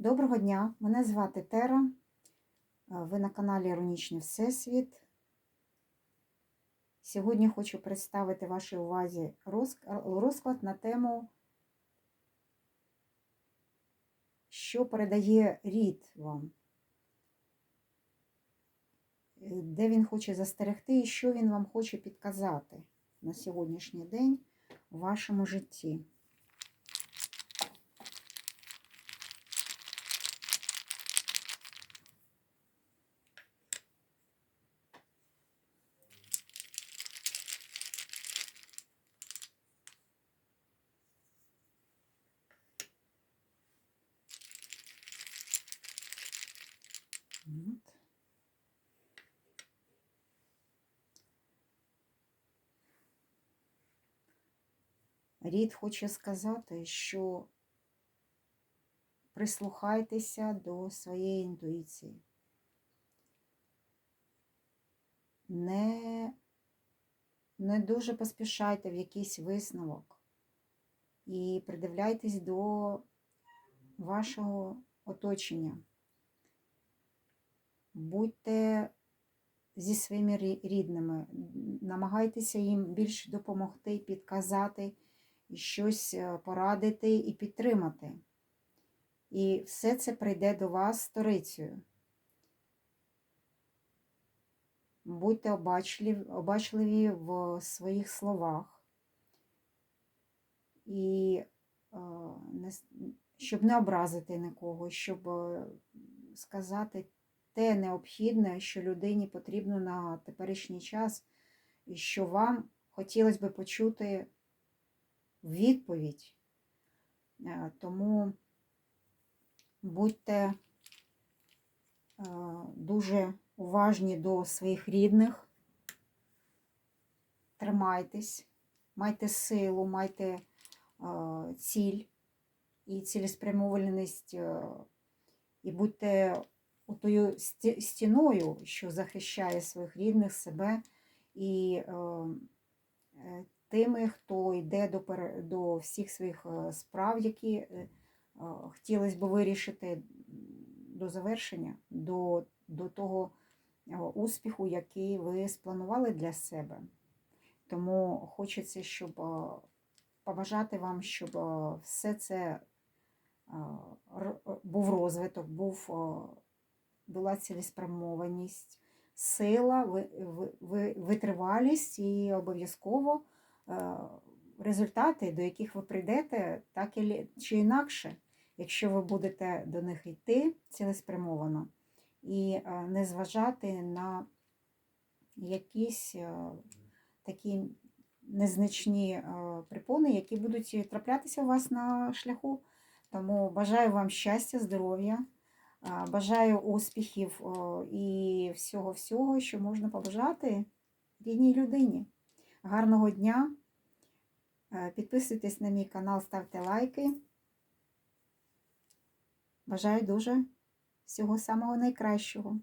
Доброго дня! Мене звати Тера. Е, Ви на каналі Іронічний Всесвіт. Сьогодні хочу представити вашій увазі розклад на тему, що передає рід вам, де він хоче застерегти і що він вам хоче підказати на сьогоднішній день у вашому житті. Рід хоче сказати, що прислухайтеся до своєї інтуїції. Не, не дуже поспішайте в якийсь висновок і придивляйтесь до вашого оточення. Будьте зі своїми рідними, намагайтеся їм більш допомогти, підказати, щось е, порадити і підтримати. І все це прийде до вас сторицею. Будьте обачливі, обачливі в своїх словах. І е, щоб не образити нікого, щоб е, сказати те необхідне, що людині потрібно на теперішній час, і що вам хотілося би почути відповідь. Е, Тому будьте е, дуже уважні до своїх рідних, тримайтесь, майте силу, майте е, ціль і цілеспрямованість, і будьте отою стіною, що захищає своїх рідних, себе і тими, хто йде до, до всіх своїх е, справ, які е, е, хотілося б вирішити до завершення, до, до того успіху, який ви спланували для себе. Тому хочеться, щоб побажати вам, щоб все це був розвиток, був, була цілеспрямованість, сила, ви- ви- ви- витривалість і обов'язково результати, до яких ви прийдете, так чи інакше, якщо ви будете до них йти цілеспрямовано і е, не зважати на якісь е, такі незначні е, препони, які будуть траплятися у вас на шляху. Тому бажаю вам щастя, здоров'я, е, бажаю успіхів е, і всього-всього, що можна побажати рідній людині. Гарного дня! Е, Підписуйтесь на мій канал, ставте лайки. Бажаю дуже всього самого найкращого.